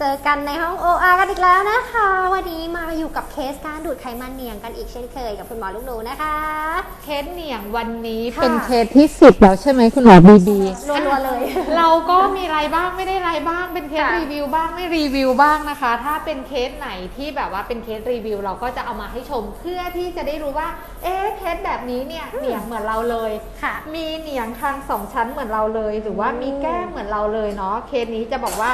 เจอกันในห้อง OR กันอีกแล้วนะคะ วันนี้มาอยู่กับเคสการดูดไขมันเนียงกันอีกเช่นเคยกับคุณหมอลูกหนูนะคะ เคสเหนียงวันนี้ค่ะ เป็นเคสที่สิบแล้วใช่ไหมคุณหมอบีบีรัวๆเลย เราก็มีไรบ้างไม่ได้ไรบ้างเป็นเคสค่ะรีวิวบ้างไม่รีวิวบ้างนะคะ ถ้าเป็นเคสไหนที่แบบว่าเป็นเคสรีวิว เราก็จะเอามาให้ชมเพื่อที่จะได้รู้ว่า เอ๊ะเคสแบบนี้เนี่ยเหนียงเหมือนเราเลย ค่ะ มีเหนียงทางสองชั้นเหมือนเราเลย หรือว่ามีแก้มเหมือนเราเลยเนาะเคสนี้จะบอกว่า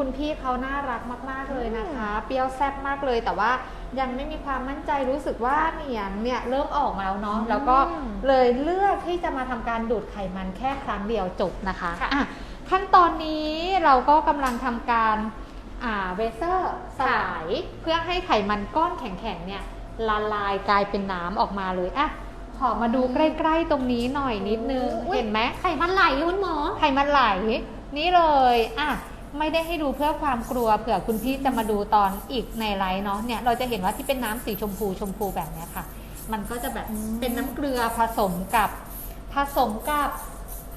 คุณพี่เขาน่ารักมาก ๆ เลยนะคะ เปรี้ยวแซ่บมากเลย แต่ว่ายังไม่มีความมั่นใจรู้สึกว่าเหนียงเนี่ยเริ่มออกมาแล้วเนาะ แล้วก็เลยเลือกที่จะมาทำการดูดไขมันแค่ครั้งเดียวจบนะคะค่ะอะขั้นตอนนี้เราก็กำลังทำการอ่าเวเซอร์สลายเพื่อให้ไขมันก้อนแข็งๆเนี่ยละลายกลายเป็นน้ำออกมาเลยอะขอมาดูใกล้ๆตรงนี้หน่อยนิดนึงอุ๊ยเห็นไหมไขมันไหลคุณหมอ ไขมันไหล นี่เลย อะ ไม่ได้ให้ดูเพื่อความกลัวเผื่อคุณพี่จะมาดูตอนอีกในไลฟ์เนาะเนี่ยเราจะเห็นว่าที่เป็นน้ำสีชมพูชมพูแบบเนี้ยค่ะ มันก็จะแบบอืมเป็นน้ำเกลือผสมกับผสมกับ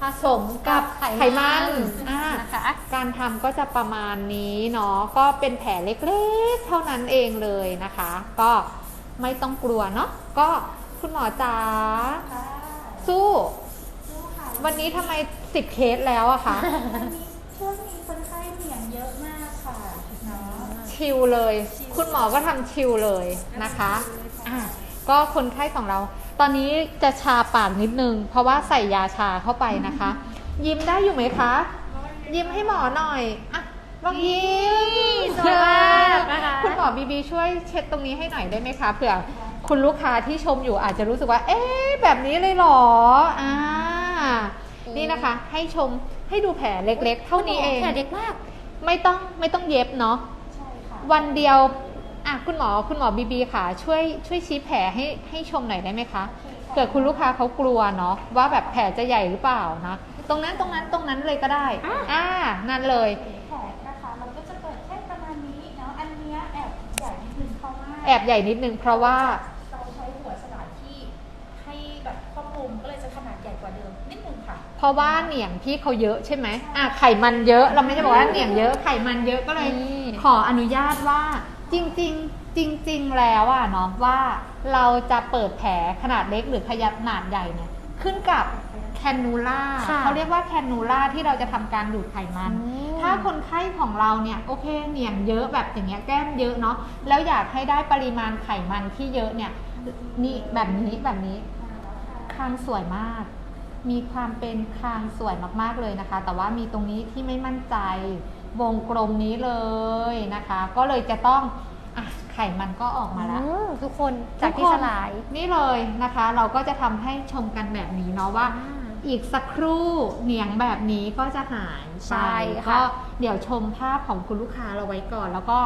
ผสมกับไขไขมัมันนอะนะคะการทำก็จะประมาณนี้เนาะก็เป็นแผลเล็กๆ เท่านั้นเองเลยนะคะ ก็ไม่ต้องกลัวเนาะก็คุณหมอจ๋าสู้ วันนี้ทำไมสิบเคสแล้วอะคะ ช่วงนี้คนไข้เหนียงเยอะมากค่ะเนาะชิลเลย คุณหมอก็ทำชิลเลยนะคะอะก็คนไข้ของเรา ตอนนี้จะชาปากนิดนึง เพราะว่าใส่ยาชาเข้าไปนะคะ ยิ้มได้อยู่ไหมคะ ยิ้มให้หมอหน่อยอะลองยิ้มสวยมากนะคะ คุณหมอบีบีช่วยเช็ดตรงนี้ให้หน่อยได้ไหมคะเผื่อคุณลูกค้าที่ชมอยู่อาจจะรู้สึกว่า เอ๊ะแบบนี้เลยเหรออ่า นี่นะคะ ให้ชมให้ดูแผลเล็กๆ เท่านี้เองแผลเด็กมาก ไม่ต้องไม่ต้องเย็บเนาะใช่ค่ะวันเดียวอะคุณหมอคุณหมอบีบีค่ะ ช่วยช่วยชี้แผลให้ให้ชมหน่อยได้ไหมคะเผื่อคุณลูกค้าเขากลัวเนาะว่าแบบแผลจะใหญ่หรือเปล่านะตรงนั้นตรงนั้นตรงนั้นเลยก็ได้อะอ่านั่นเลยแผลนะคะเราก็จะเปิดแค่ประมาณนี้เนาะอันเนี้ยแอบใหญ่นิดนึงเพราะว่าแอบใหญ่นิดนึงเพราะว่าเราใช้หัวสลายที่ให้แบบครอบคลุมก็เลย ราะว่าเหนียงพี่เขาเยอะใช่ไหมอะไขมันเยอะเราไม่ได้บอกว่าเหนียงเยอะไขมันเยอะก็เลยนี่ขออนุญาตว่าจริง ๆ จริง ๆ แล้วอะเนาะว่าเราจะเปิดแผลขนาดเล็กหรือขนาดใหญ่เนี่ยขึ้นกับแคนนูล่าค่ะเขาเรียกว่าแคนนูล่าที่เราจะทำการดูดไขมันอืมถ้าคนไข้ของเราเนี่ยโอเคเหนียงเยอะแบบอย่างเงี้ยแก้มเยอะเนาะแล้วอยากให้ได้ปริมาณไขมันที่เยอะเนี่ยนี่แบบนี้แบบนี้คางสวยมาก มีความเป็นคางสวยมากๆเลยนะคะ แต่ว่ามีตรงนี้ที่ไม่มั่นใจวงกลมนี้เลยนะคะ ก็เลยจะต้องอะไขมันก็ออกมาแล้วอืมทุกคนจากที่ทุกคนสลายนี่เลยนะคะ เราก็จะทำให้ชมกันแบบนี้เนาะว่าอีกสักครู่เหนียงแบบนี้ก็จะหายไปใช่ค่ะก็เดี๋ยวชมภาพของคุณลูกค้าเราไว้ก่อน แล้วก็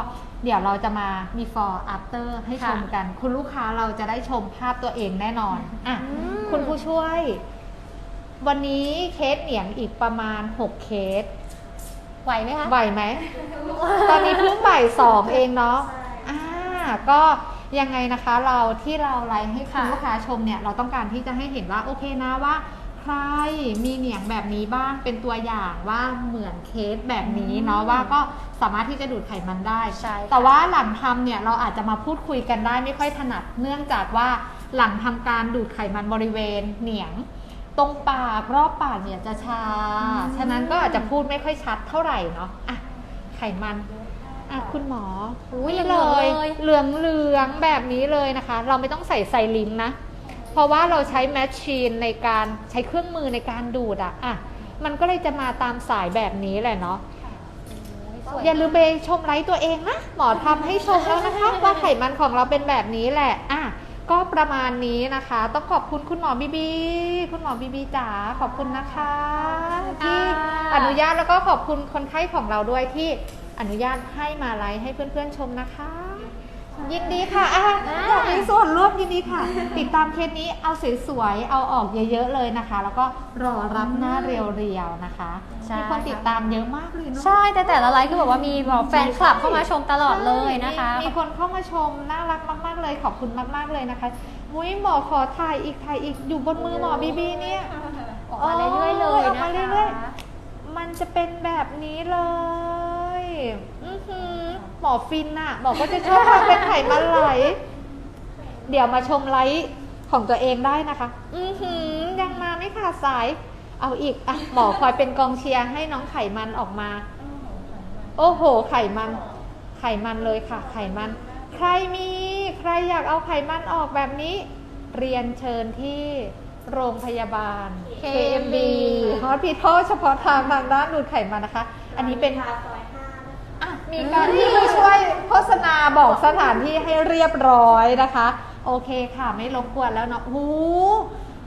เดี๋ยวเราจะมามี for after ให้ชมกัน คุณลูกค้าเราจะได้ชมภาพตัวเองแน่นอนอะอืมคุณผู้ช่วย วันนี้เคสเหนียงอีกประมาณ 6 เคสไหวไหมคะไหวไหม ตอนนี้เพิ่งบ่ายสองเองเนาะอ่าก็ยังไงนะคะเราที่เราไลฟ์ให้คุณค่ะลูกค้าชมเนี่ยเราต้องการที่จะให้เห็นว่าโอเคนะว่า ใครมีเหนียงแบบนี้บ้างเป็นตัวอย่างว่าเหมือนเคสแบบนี้เนาะว่าก็สามารถที่จะดูดไขมันได้ ใช่ค่ะแต่ว่าหลังทำเนี่ยเราอาจจะมาพูดคุยกันได้ไม่ค่อยถนัดเนื่องจากว่าหลังทำการดูดไขมันบริเวณเหนียง ตรงปากรอบปากเนี่ยจะชา ฉะนั้นก็อาจจะพูดไม่ค่อยชัดเท่าไหร่เนาะอะไขมันอะคุณหมออุ๊ยนี่เหลืองๆเลยเหลืองเหลืองๆแบบนี้เลยนะคะ เราไม่ต้องใส่ไซลิงค์นะ เพราะว่าเราใช้แมชชีนในการใช้เครื่องมือในการดูดอะอะมันก็เลยจะมาตามสายแบบนี้แหละเนาะสวยอย่าลืมไปชมไลฟ์ตัวเองนะ หมอทำให้ชมแล้วนะคะว่าไขมันของเราเป็นแบบนี้แหละอะ ก็ประมาณนี้นะคะ ต้องขอบคุณคุณหมอบีบี คุณหมอบีบีจ๋าขอบคุณนะคะ ที่อนุญาตแล้วก็ขอบคุณคนไข้ของเราด้วยที่อนุญาตให้มาไลฟ์ให้เพื่อนๆชมนะคะ ยินดีค่ะอะอยากมีส่วนร่วมยินดีค่ะ ติดตามเคสนี้เอาสวยๆ เอาออกเยอะๆเลยนะคะ แล้วก็รอรับหน้าเรียวๆนะคะ ใช่ มีคนติดตามเยอะมากเลยเนาะ ใช่แต่แต่ละไลฟ์คือแบบว่ามีแบบแฟนคลับเข้ามาชมตลอดเลยนะคะ มีมีคนเข้ามาชม น่ารักมาก ๆ เลยขอบคุณมาก ๆ เลยนะคะมุ้ยหมอขอถ่ายอีกถ่ายอีกอยู่บนมือหมอบีบีเนี่ยออกมาเรื่อยๆเลยออกนะมาคะเรื่อยๆมันจะเป็นแบบนี้เลย อืออหือหมอฟินน่ะบอกว่าจะชอบความเป็นไขมันไหล เดี๋ยวมาชมไลฟ์ของตัวเองได้นะคะ อือหือยังมาไม่ขาดสาย เอาอีกอะหมอคอยเป็นกองเชียร์ให้น้องไขมันออกมา โอ้โห ไขมัน ไขมันเลยค่ะ ไขมัน ใครมีใครอยากเอาไขมันออกแบบนี้ เรียนเชิญที่โรงพยาบาล KMB Hospital เฉพาะทางทางด้านดูดไขมันนะคะ อันนี้เป็นอะ มีการที่ผู้ช่วยโฆษณาบอกสถานที่ให้เรียบร้อยนะคะ โอเคค่ะไม่รบกวนแล้วเนาะโอ้โห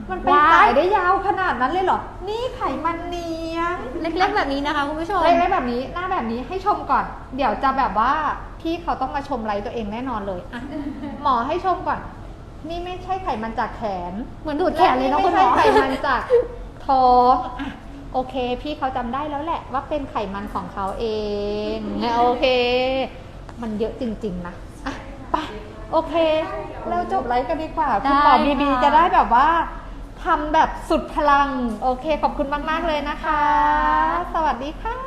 มันเป็นว้ายสายได้ยาวขนาดนั้นเลยเหรอ นี่ไขมันเนียงเล็กๆแบบนี้นะคะคุณผู้ชมเล่นแบบนี้หน้าแบบนี้ให้ชมก่อน เดี๋ยวจะแบบว่าพี่เขาต้องมาชมไลฟ์ตัวเองแน่นอนเลยอะหมอให้ชมก่อน นี่ไม่ใช่ไขมันจากแขน เหมือนดูดแขนเลยเนาะไม่คุณหมใช่อไขมันจากท้องอะ โอเค พี่เขาจำได้แล้วแหละว่าเป็นไขมันของเขาเองโอเค มันเยอะจริง ๆ นะอะไปโอเคเราจบไลฟ์กันดีกว่าคุณหมอได้บีบีค่ะจะได้แบบว่าทำแบบสุดพลัง โอเค ขอบคุณมาก ๆ เลยนะคะ สวัสดีค่ะ